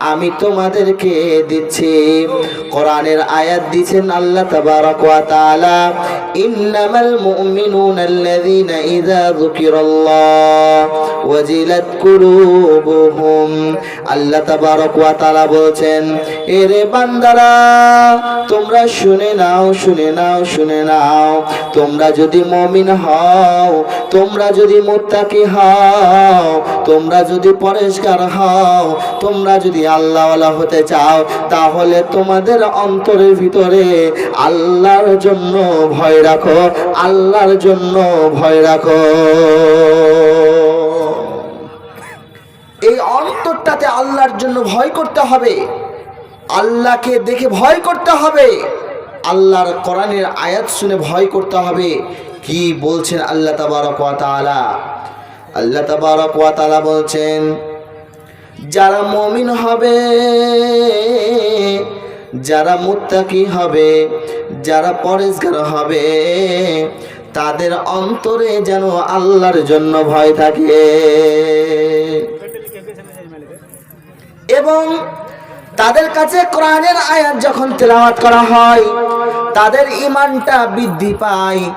আমি তোমাদেরকে দিচ্ছি। কোরআনের আয়াত দিচ্ছেন আল্লাহ তাবারক ওয়া তাআলা, ইন্নামাল মুমিনুনা আল্লাযীনা ইযা যুকিরাল্লাহ ওয়াজিলাত কুলুবুহুম। আল্লাহ তাবারক ওয়া তাআলা বলছেন, এরে বান্দারা, তোমরা শুনে নাও শুনে নাও শুনে নাও। তোমরা যদি মমিন হও, তোমরা যদি মুত্তাকি হও, তোমরা যদি পরেশগার হও, তোমরা যদি আল্লাহওয়ালা হতে চাও, তাহলে তোমাদের অন্তরের ভিতরে আল্লাহর জন্য ভয় রাখো, আল্লাহর জন্য ভয় রাখো। এই অন্তরটাতে আল্লাহর জন্য ভয় করতে হবে। আল্লাহকে দেখে ভয় করতে হবে। আল্লাহর কোরআনের আয়াত শুনে ভয় করতে হবে। কি বলছেন আল্লাহ তাবারক আল্লাহ তাবারক বলছেন যারা মমিন হবে, যারা মুত্তাকি হবে, যারা পরেশগার হবে, তাদের অন্তরে যেন আল্লাহর জন্য ভয় থাকে। এবং তাদের কাছে কোরআনের আয়াত যখন তেলাওয়াত করা হয়, তাদের ইমানটা বৃদ্ধি পায়।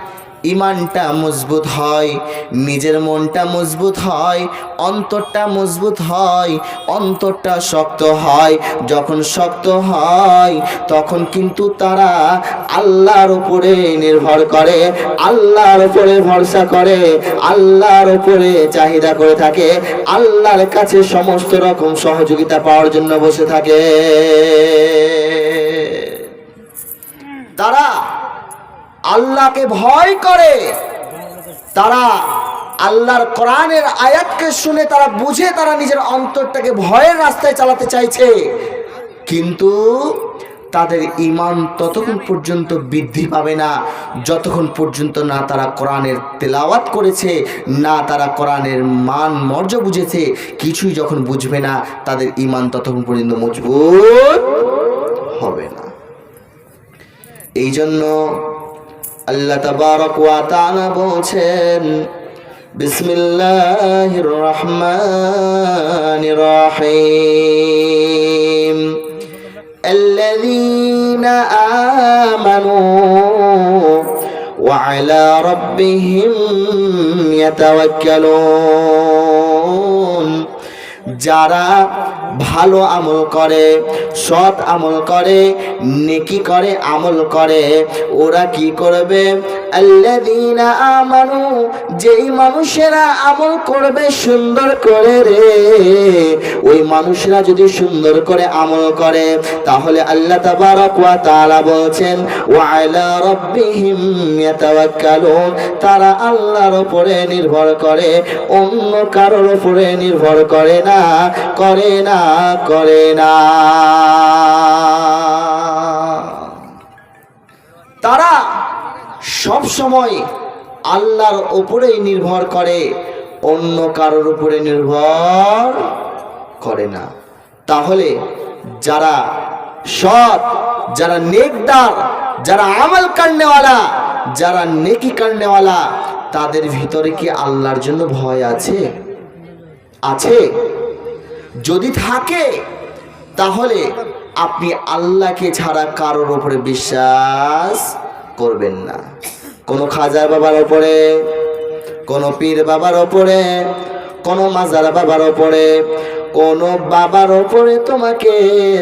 ইমানটা মজবুত হয়, নিজের মনটা মজবুত হয়, অন্তরটা মজবুত হয়, অন্তরটা শক্ত হয়। যখন শক্ত হয়, তখন কিন্তু তারা আল্লাহর উপরে নির্ভর করে, আল্লাহর উপরে ভরসা করে, আল্লাহর উপরে চাহিদা করে থাকে, আল্লাহর কাছে সমস্ত রকম সহযোগিতা পাওয়ার জন্য বসে থাকে। তারা আল্লাহকে ভয় করে। তারা আল্লাহর কোরআনের আয়াতকে শুনে, তারা বুঝে তারা নিজের অন্তরটাকে ভয়ের রাস্তায় চালাতে চাইছে। কিন্তু তাদের ইমান ততক্ষণ পর্যন্ত বৃদ্ধি পাবে না। যতক্ষণ পর্যন্ত না তারা কোরআনের তেলাওয়াত করেছে, না তারা কোরআনের মান মর্য বুঝেছে, কিছুই যখন বুঝবে না, তাদের ইমান ততক্ষণ পর্যন্ত মজবুত হবে না। এই জন্য আল্লাহ তাবারক ওয়া তাআলা বলছেন, বিসমিল্লাহির রহমানির রহিম। আল্লাযীনা আমানু ওয়া আলা রাব্বিহিম ইয়াতাওয়াক্কালুন। যারা ভালো আমল করে সৎ আমল করে নেকি করে আমল করে। ওরা কি করবে? আল্লাযীনা আমানু, যেই মানুষেরা আমল করবে সুন্দর করে রে, ওই মানুষরা যদি সুন্দর করে আমল করে, তাহলে আল্লাহ তাবারক ওয়া বলছেন, ওয়া আলা রাব্বিহিম ইয়াতাওয়াক্কালুন তারা আল্লাহর উপরে নির্ভর করে, অন্য কারোর উপরে নির্ভর করে না করে না করে না। সময় আল্লাহর উপরেই নির্ভর করে, অন্য কারোর উপরে নির্ভর করে না। তাহলে যারা সৎ, যারা নেকদার, যারা আমল কান্নেওয়ালা যারা নেকি কান্নেওয়ালা তাদের ভিতরে কি আল্লাহর জন্য ভয় আছে? আছে। যদি থাকে, তাহলে আপনি আল্লাহকে ছাড়া কারোর উপরে বিশ্বাস করবেন না। কোনো খাজার বাবার ওপরে কোনো পীর বাবার ওপরে কোনো মাজার বাবার ওপরে কোনো বাবার ওপরে তোমাকে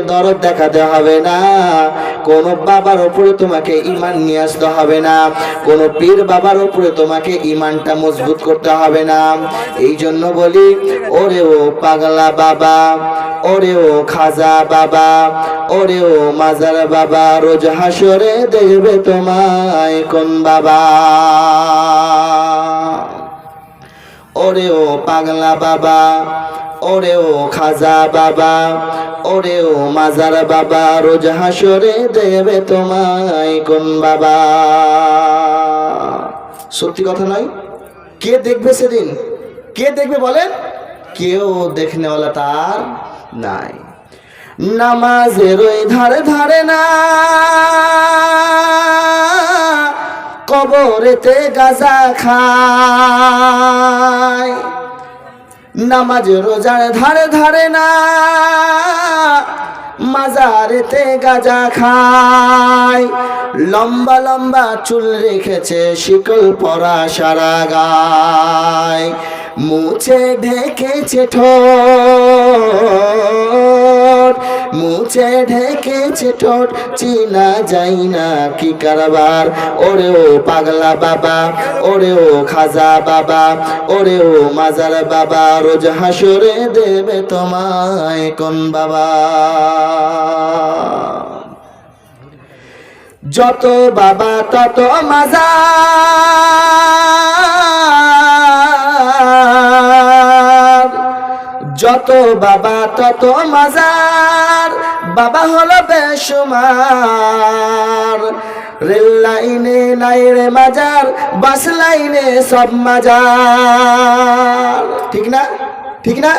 দরদ দেখাতে হবে না। কোনো বাবার ওপরে তোমাকে ইমান নিয়ে আসতে হবে না। কোনো পীর বাবার ওপরে তোমাকে ইমানটা মজবুত করতে হবে না। এই জন্য বলি, ওরে ও পাগলা বাবা, ওরে ও খাজা বাবা, ওরে ও মাজার বাবা, রোজ হাসরে দেখবে তোমায় কোন বাবা। ওরে ও পাগলা বাবা ওরে ও খাজা বাবা, ওরে ও মাজার বাবা, রোজ হাসরে দেবে তোমায় কোন বাবা। সত্যি কথা নয়? কে দেখবে সেদিন? কে দেখবে বলেন? কেউ দেখনেওয়ালা তার নাই। নামাজের ওই ধারে ধারে না, কবরেতে গাজা খায়। নামাজ রোজার ধারে ধারে না। মাজারেতে গাজা খায়। লম্বা লম্বা চুল রেখেছে শিকল পরা সারা গায়। মুছে ঢেকেছে ঠোঁট। মুছে ঢেকেছে ঠোঁট, চিনা যাই না কি কারবার। ওরে ও পাগলা বাবা, ওরে ও খাজা বাবা, ওরে ও মাজার বাবা, রোজ হাসরে দেবে তোমায় কোন বাবা। যত বাবা, তত মাজার যত বাবা, তত মাজার। বাবা হলো বেসুমার রেল লাইনে নাই রে মাজার, বাস লাইনে সব মাজার। ঠিক না? ঠিক না?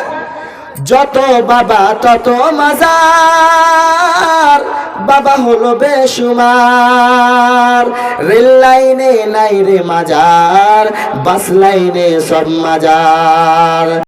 যত বাবা তত মাজার। বাবা হলো বেসুমার রেল লাইনে নাই রে মাজার, বাস লাইনে সব মাজার।